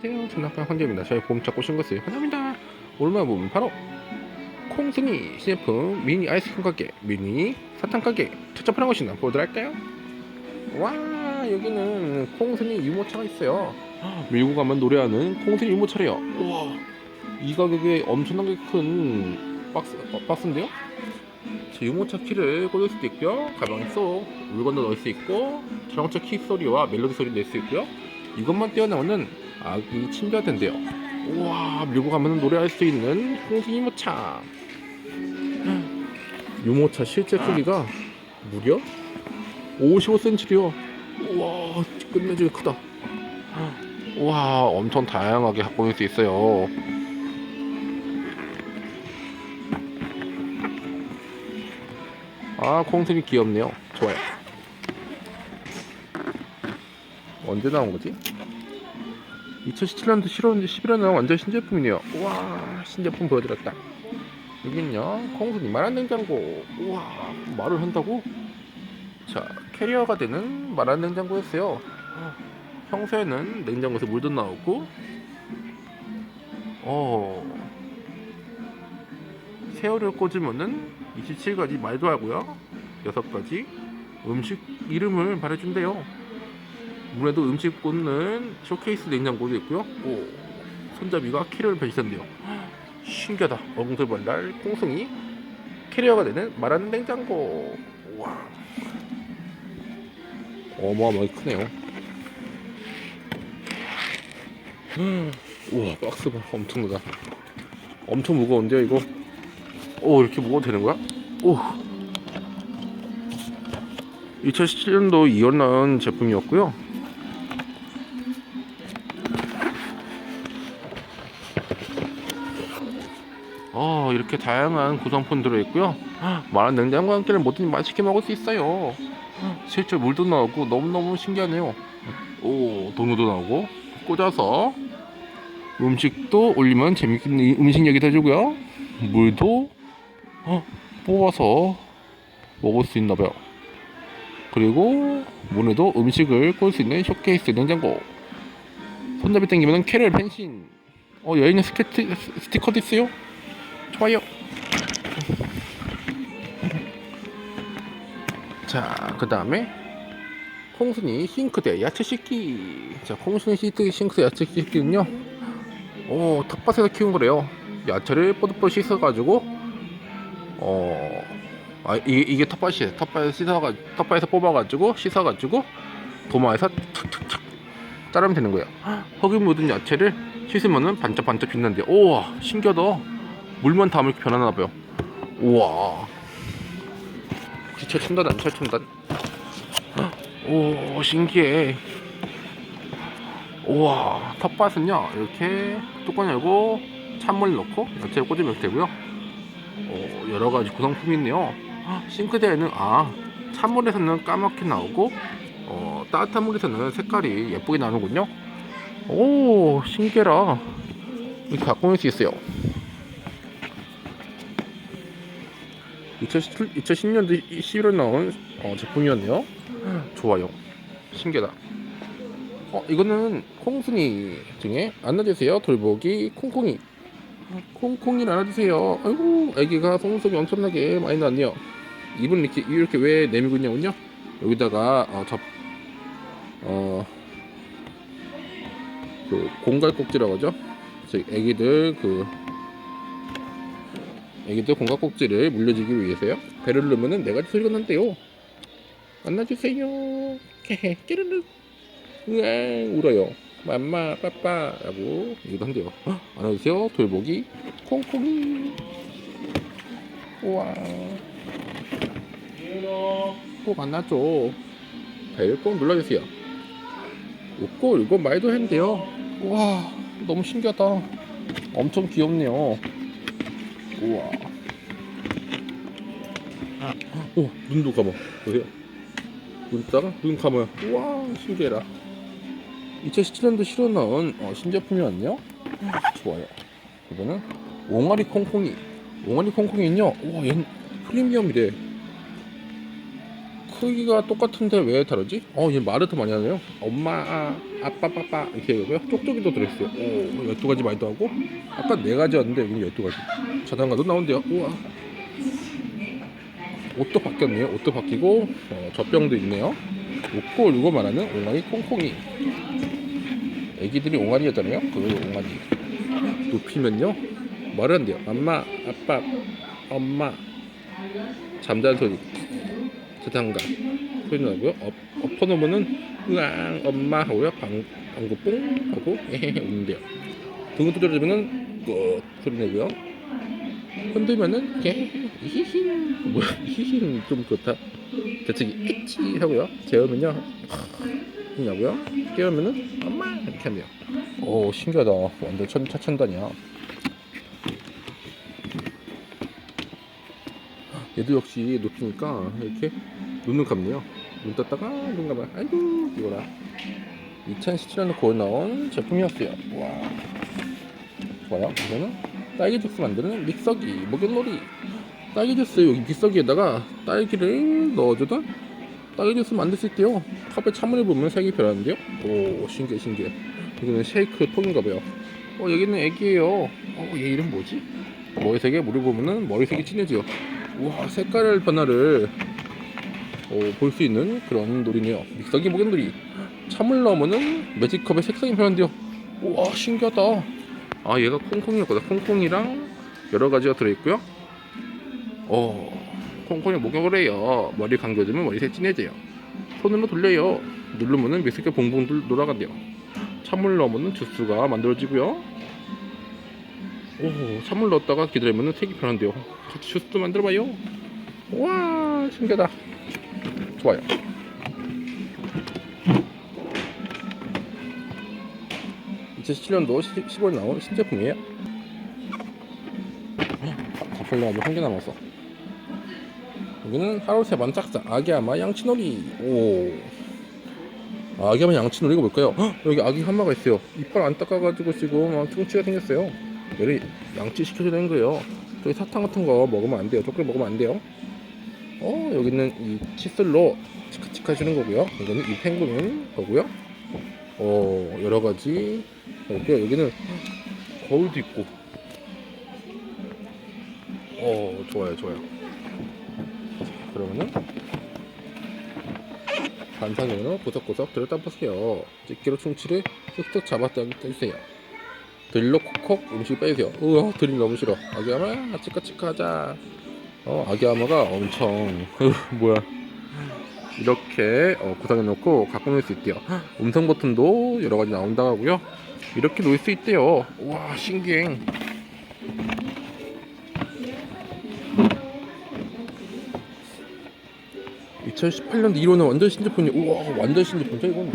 안녕하세요. 전학관 황재입니다. 저희 보험차 꼬신 것을 환영합니다. 오늘만 보면 바로 콩순이 신제품 미니 아이스크림 가게, 미니 사탕 가게 첫째 하는 것이나 보도록 할까요? 와 여기는 콩순이 유모차가 있어요. 밀고 가면 노래하는 콩순이 유모차래요. 우와 이 가격에 엄청나게 큰 박스 어, 박스인데요? 제 유모차 키를 꽂을 수도 있고요. 가방에 쏙 물건도 넣을 수 있고 자동차 키 소리와 멜로디 소리 낼 수 있고요. 이것만 떼어나오는 아기 침대된대요. 우와 밀고 가면 노래할 수 있는 홍수 유모차. 유모차 실제 크기가 무려 55cm래요. 우와 끝내주게 크다. 우와 엄청 다양하게 바꿀 수 있어요. 아 콩순이 귀엽네요. 좋아요. 언제 나온 거지? 2017년도 7월 11월 나온 완전 신제품이네요. 우와 신제품 보여드렸다. 여기는요 콩순이 말한 냉장고. 우와 말을 한다고? 자 캐리어가 되는 말한 냉장고였어요. 평소에는 냉장고에서 물도 나오고 어 세월을 꽂으면은 27가지 말도 하고요 6가지 음식 이름을 말해준대요 문에도 음식 꽂는 쇼케이스 냉장고도 있고요. 오 손잡이가 캐리어를 펼치던데요. 신기하다. 엉들벌날 콩숭이 캐리어가 되는 말하는 냉장고. 와. 어마어마하게 크네요. 음, 우와 박스 봐 엄청나다. 엄청 무거운데요 이거? 오 이렇게 먹어도 되는 거야? 오. 2017년도 2월 나온 제품이었고요 어 이렇게 다양한 구성품 들어있고요. 많은 냉장고와 함께는 뭐든 맛있게 먹을 수 있어요. 실제 물도 나오고 너무너무 신기하네요. 오 동요도 나오고 꽂아서 음식도 올리면 재밌는 이 음식 얘기도 해주고요. 물도 어, 뽑아서 먹을 수 있나 봐요. 그리고 문에도 음식을 꽂을 수 있는 쇼케이스 냉장고. 손잡이 당기면 캐럴 펜신 어 여행의 스케트, 스티커도 있어요 좋아요. 자 그 다음에 콩순이 싱크대 야채 씻기. 자 콩순이 싱크, 싱크대 야채 씻기는요. 오 텃밭에서 키운 거래요. 야채를 뽀득뽀득 씻어가지고 어 아, 이게, 이게 텃밭이에요. 텃밭에서 씻어가 텃밭에서 뽑아가지고 씻어가지고 도마에서 탁탁탁 자르면 되는 거예요. 흙이 묻은 야채를 씻으면은 반짝반짝 빛난대 우와 신기하다 물만 이렇게 변하나 봐요. 우와. 기철 첨단 안 철 첨단? 오 신기해. 우와. 텃밭은요 이렇게 뚜껑 열고 찬물 넣고 야채를 꽂으면 되고요. 어, 여러 가지 구성품이 있네요. 헉, 싱크대에는 아 찬물에서는 까맣게 나오고 어, 따뜻한 물에서는 색깔이 예쁘게 나오는군요. 오 신기해라. 이렇게 바꾸는 수 있어요 2017, 2010년도 11월 나온 어, 제품이었네요. 좋아요. 신기하다. 어 이거는 콩순이 중에 안아주세요. 돌보기 콩콩이. 콩콩이를 안아주세요. 아이고 애기가 속눈썹이 엄청나게 많이 났네요. 입은 이렇게 이렇게 왜 내밀고 있냐면요. 여기다가 어, 접, 어, 그 공갈꼭지라고 하죠? 저희 애기들 그 애기들 공갈꼭지를 물려주기 위해서요. 배를 누르면은 네 가지 소리가 난대요. 안아주세요. 깨르르. 으앙 울어요. 맘마 빠빠라고 얘기도 한대요. 헉, 안아주세요. 돌보기. 콩콩이. 우와. 꼭 안아줘 배를 꼭 눌러주세요. 웃고 이거 말도 했는데요. 우와 너무 신기하다. 엄청 귀엽네요. 우와 오 눈도 감아 보세요 눈 따가 눈 감아요 우와 신기해라 2017년도 7월 나온 어, 신제품이었네요 좋아요 이거는 옹알이 콩콩이 옹알이 콩콩이는요 와 얘는 프리미엄이래 크기가 똑같은데 왜 다르지? 어 얘 말을 더 많이 하네요 엄마 아빠 빠빠 이렇게 하고요. 쪽쪽이도 들어있어요. 오, 12가지 많이도 하고 아까 4가지였는데 여기는 12가지. 자장가도 나온대요. 우와. 옷도 바뀌었네요. 옷도 바뀌고 어, 젖병도 있네요. 웃고 울고 말하는 옹알이 콩콩이. 애기들이 옹알이였잖아요. 그 옹알이. 눕히면요 말을 한대요. 엄마, 아빠, 엄마. 잠자는 소리. 자장가 소리 나고요. 엎, 엎어놓으면은 으앙 엄마 하고요. 방, 방구 뽕 하고 에헤헤 우는데요. 등을 두드려주면은 꾹 소리 내고요. 흔들면은 게 히히 뭐야 히히는 좀 그렇다. 대책이 엣지 하고요. 재우면요 하냐고요. 깨우면은 엄마 이렇게 한대요. 오 신기하다. 완전 천 차천단이야. 얘도 역시 높이니까 이렇게 눈을 감네요. 눈 떴다가 눈 감아. 아이고 이거라. 2017년에 곧 나온 제품이었어요. 와 좋아요. 이거는 딸기 주스 만드는 믹서기 목욕놀이. 딸기 주스 여기 믹서기에다가 딸기를 넣어주던 딸기 주스 만들 수 있대요. 컵에 찬물을 부으면 색이 변하는데요. 오 신기해 신기해. 이거는 쉐이크 통인가 봐요. 어 여기는 애기예요. 어얘 이름 뭐지? 머리색에 물을 부으면 머리색이 진해져요. 우와 색깔 변화를 어, 볼 수 있는 그런 놀이네요. 믹서기 목욕놀이. 찬물 넣으면은 매직컵의 색상이 변한대요. 우와 신기하다. 아 얘가 콩콩이었거든. 콩콩이랑 여러 가지가 들어있고요. 어 콩콩이 목욕을 해요. 머리 감겨주면 머리색 진해져요. 손으로 돌려요. 누르면은 믹서기 봉봉 돌- 돌아간대요. 찬물 넣으면은 주스가 만들어지고요. 오 찬물 넣었다가 기다리면은 색이 변한대요. 같이 주스도 만들어봐요. 와 신기하다. 좋아요. (2017년도) 10월 나온 신제품이에요. 가플레 아주 한개 남았어 여기는 하루 세번 짝짝 아기야마 양치놀이. 오. 아기야마 양치놀이가 뭘까요? 헉, 여기 아기 한 마가 있어요. 이빨 안 닦아가지고 지금 막 충치가 생겼어요. 얘를 양치 시켜줘야 되는 거예요. 저기 사탕 같은 거 먹으면 안 돼요. 초콜릿 먹으면 안 돼요. 어 여기는 이 칫솔로 치카치카 해주는 거고요. 이거는 이 펭귄은 거고요. 어 여러 가지 있고요 여기는 거울도 있고. 어 좋아요 좋아요. 자, 그러면은 반상으로 구석구석 들여다보세요. 집게로 충치를 쓱쓱 잡았다 해주세요. 드릴로 콕콕 음식 빼주세요. 우와 드릴 너무 싫어. 아기야마 치카치카 하자. 어 아기야마가 엄청. 뭐야 이렇게 어, 구성해 놓고 갖고 놀 수 있대요. 음성 버튼도 여러 가지 나온다고 하고요? 이렇게 놓을 수 있대요. 와 신기해 (2018년) 1호는 완전 신제품이 우와 완전 신제품이죠 이건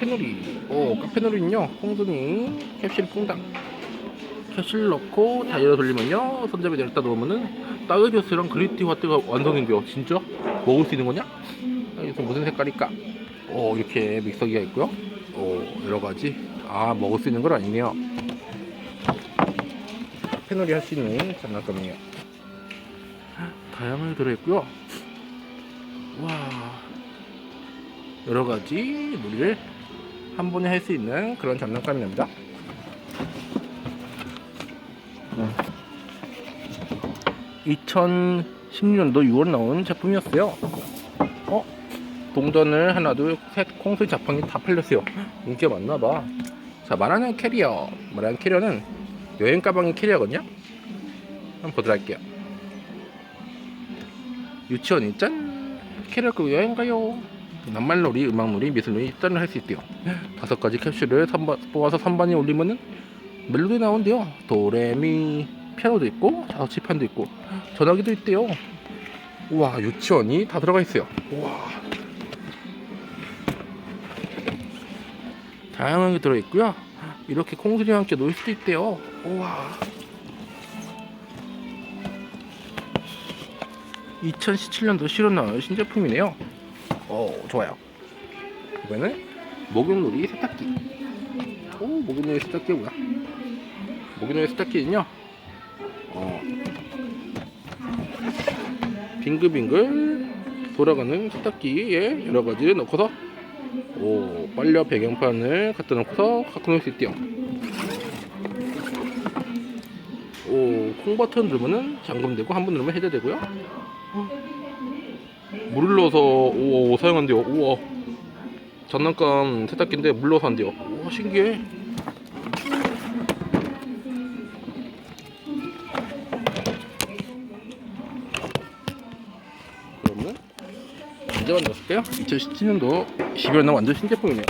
카페놀이. 오 카페놀이는요 홍순이 캡슐 퐁당. 캡슐 넣고 다이얼 돌리면요 손잡이 내렸다 놓으면은 딸기 주스랑 그리티 화트가 완성인데요 진짜? 먹을 수 있는 거냐? 여기서 무슨 색깔일까? 오 이렇게 믹서기가 있고요. 오 여러가지. 아 먹을 수 있는 건 아니네요. 카페놀이 할 수 있는 장난감이에요. 다양하게 들어있고요. 와 여러 가지 놀이를 한 번에 할 수 있는 그런 장난감입니다. 네. 2016년도 6월 나온 제품이었어요. 어? 동전을 하나, 둘, 셋, 콩술 자판기 다 팔렸어요. 인기가 많나봐. 자, 말하는 캐리어. 말하는 캐리어는 여행 가방이 캐리어거든요? 한번 보도록 할게요. 유치원이 짠! 캐리어 끄고 여행 가요. 낱말놀이, 음악놀이, 미술놀이 입단을 할 수 있대요. 다섯 가지 캡슐을 선바, 뽑아서 선반에 올리면은 멜로디 나온대요. 도레미 피아노도 있고 자석치판도 있고 전화기도 있대요. 우와 유치원이 다 들어가 있어요. 우와 다양하게 들어 있고요. 이렇게 콩술이와 함께 놀 수도 있대요. 우와 2017년도 실온 나온 신제품이네요. 오 좋아요. 이번에는 목욕놀이 세탁기. 오 목욕놀이 세탁기 뭐야? 모기노의 스타키는요? 어, 빙글빙글 돌아가는 세탁기에 여러 가지를 넣고서 오 빨려 배경판을 갖다 놓고서 갖고 놀 수 있대요. 오 콩 버튼 누르면은 잠금되고 한 번 누르면 해제되고요. 물을 넣어서 오, 사용한대요. 우와 장난감 세탁기인데 물 넣어서 한대요. 오 신기해. 그러면 언제 만들었을까요? 2017년도 12월 날 완전 신제품이네요.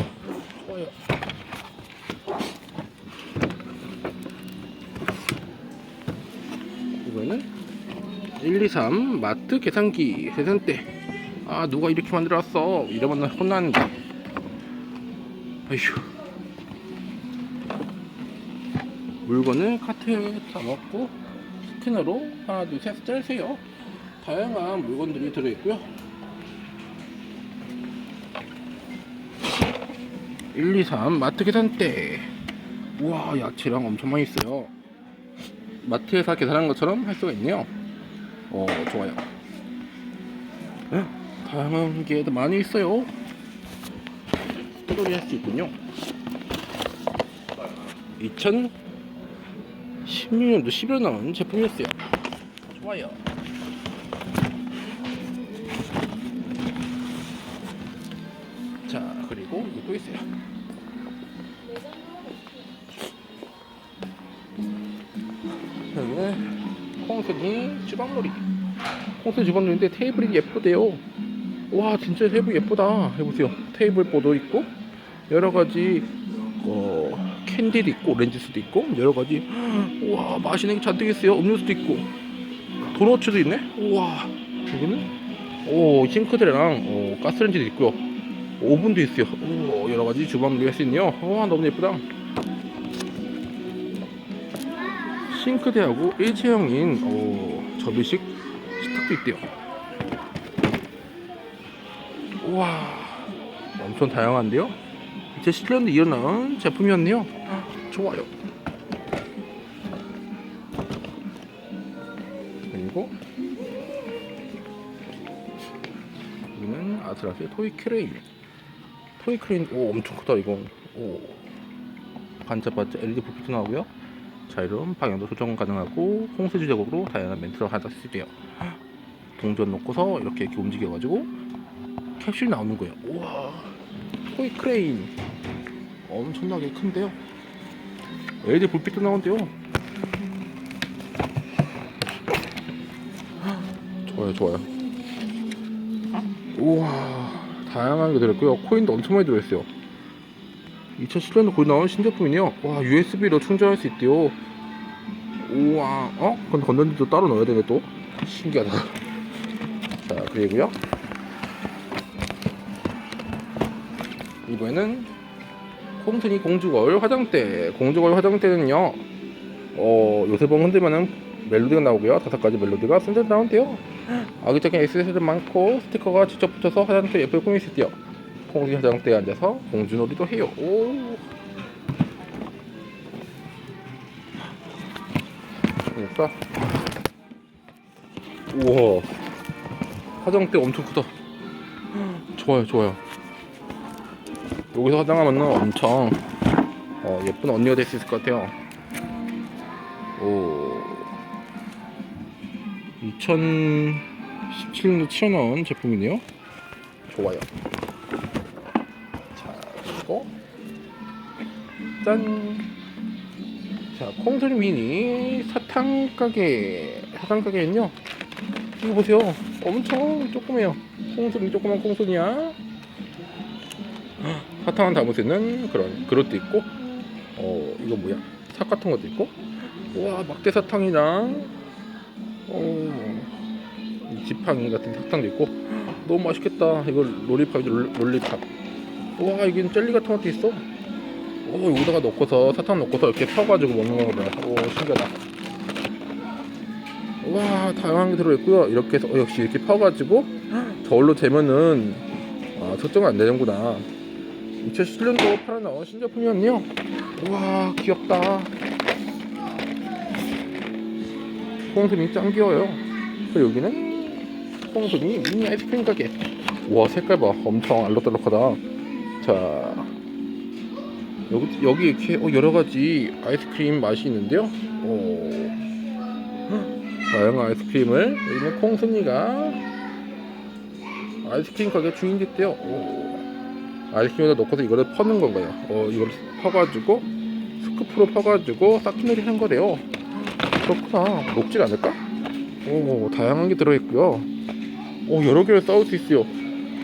이거는 1, 2, 3 마트 계산기 세선대. 아 누가 이렇게 만들어놨어? 이러면 혼나는데. 아휴. 물건을 카트에 담았고 스캐너로 하나 둘셋 짤세요. 다양한 물건들이 들어있고요. 1, 2, 3 마트 계산대. 우와 야채랑 엄청 많이 있어요. 마트에서 계산한 것처럼 할 수가 있네요. 어 좋아요. 네, 다양한 게 많이 있어요. 스토리 할 수 있군요. 2016년도 11월 나온 제품이었어요. 좋아요. 자 그리고 또 있어요. 여기는 콩순이 주방놀이. 콩순이 주방놀이인데 테이블이 예쁘대요. 와 진짜 테이블 예쁘다. 해보세요. 테이블보도 있고 여러 가지 어, 캔디도 있고 렌즈스도 있고 여러 가지. 와 맛있는 게 잔뜩 있어요. 음료수도 있고 도너츠도 있네. 우와 여기는 오 싱크대랑 어, 가스렌지도 있고요. 오븐도 있어요. 오, 여러 가지 주방놀이 할수 있네요. 와 너무 예쁘다. 싱크대하고 일체형인 어, 접이식 식탁도 있대요. 우와, 엄청 다양한데요? 2017년도 일어난 제품이었네요. 좋아요. 그리고 여기는 아슬아슬 토이 크레인. 토이 크레인, 오 엄청 크다 이거. 오 반짝반짝 LED 불빛도 나오고요. 자이름 방향도 조정 가능하고 홍수지 작업으로 다양한 멘트를 하다 쓰대요. 동전 놓고서 이렇게 이렇게 움직여가지고 캡슐이 나오는 거예요. 우와, 토이 크레인 엄청나게 큰데요. LED 불빛도 나온대요. 좋아요, 좋아요. 우와, 다양한 게 들었고요. 코인도 엄청 많이 들어있어요. 2007년도 거의 나온 신제품이네요. 와, USB로 충전할 수 있대요. 우와, 어? 근데 건전지도 따로 넣어야 되네, 또. 신기하다. 자, 그리고요. 이번에는 콩순이 공주걸 화장대. 공주걸 화장대는요, 어, 요새 보면 흔들면은 멜로디가 나오고요. 다섯 가지 멜로디가 순서 나온대요. 아기자기한 액세서리도 많고, 스티커가 직접 붙여서 화장대 예쁘게 있대요. 콩순이 화장대에 앉아서 공주놀이도 해요. 오. 그러니까 우와 화장대 엄청 크다 좋아요 좋아요 여기서 화장하면 엄청 어, 예쁜 언니가 될 수 있을 것 같아요 오 2017년도 7월 나온 제품이네요 좋아요 자 그리고 짠 자, 콩소리 미니 사탕 가게. 사탕 가게는요. 이거 보세요. 엄청 조그매요. 콩소리 조그만 콩소리야. 사탕 있는 그런 그릇도 있고. 어, 이거 뭐야? 삭 같은 것도 있고. 와, 막대 사탕이랑 어, 이 지팡이 같은 사탕도 있고. 너무 맛있겠다. 이거 로리팝이죠, 롤- 롤리팝. 와, 이게 젤리 같은 것도 있어. 오 여기다가 넣고서 사탕 넣고서 이렇게 펴가지고 먹는 거구나 오 신기하다 와 다양한 게 들어있고요 이렇게 해서 어, 역시 이렇게 펴가지고 저울로 재면은 아 측정이 안 되는구나 2017년도 팔아 나온 신제품이었네요 와 귀엽다 콩순이 짱 귀여워요. 그리고 여기는 콩순이 미니 아이스크림 가게. 와 색깔 봐, 엄청 알록달록하다. 자 여기 여기 이렇게 어, 여러 가지 아이스크림 맛이 있는데요. 오, 다양한 아이스크림을 여기는 콩순이가 아이스크림 가게 주인 됐대요. 오. 아이스크림에다 넣고서 이거를 퍼는 건가요? 어, 이거를 퍼가지고 스쿠프로 퍼가지고 싹두놀이 하는 거래요. 그렇구나. 녹질 않을까? 오, 다양한 게 들어있고요. 오, 여러 개를 싸울 수 있어요.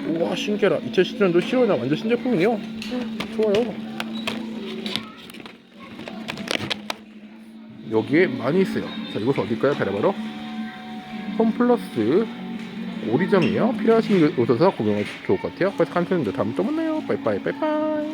우와, 신기하다. 2017년도 10월에 완전 신제품이네요. 좋아요. 여기에 많이 있어요. 자, 이곳은 어딜까요? 바로바로 홈플러스 오리점이요. 필요하신 곳 오셔서 구경하시면 좋을 것 같아요. 그래서 간편인데 다음에 또 만나요. 빠이빠이 빠이빠이.